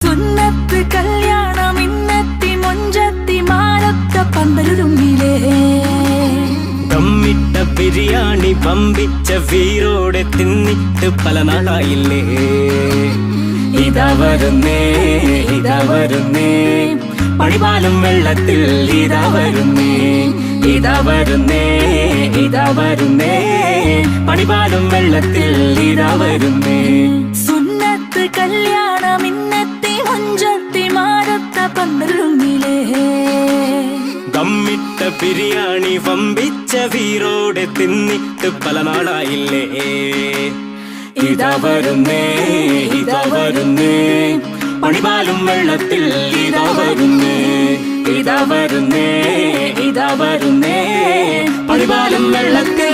സുന്നത്ത് കല്യാണം ഇന്നെത്തി മൊഞ്ചത്തി മാരത്ത പന്തലുരുങ്ങിലേ ദമ്മിട്ട ബിരിയാണി പമ്പിച്ച വീരോടെ തിന്നിട്ട് പല നാളായില്ലേ. ഇതാ വരുന്നേ ഇതാ വരുന്നേ പണിപാലും വെള്ളത്തിൽ ഇതാ വരുന്നേ ഇതാ വരുന്നേ ഇതാ വരുന്നേ പണിപാലും വെള്ളത്തിൽ ഇതാ വരുന്നേ ദമ്മിട്ട ബിരിയാണി വമ്പിച്ച വീരോടെ തിന്നിട്ട് പല നാളായില്ലേ? ഇതാ വരുന്നേ ഇതാ വരുന്നേ. പണിപാലും വെള്ളത്തിൽ ഇതാ വരുന്നേ. ഇതാ വരുന്നേ ഇതാ വരുന്നേ. പണിപാലും വെള്ളത്തിൽ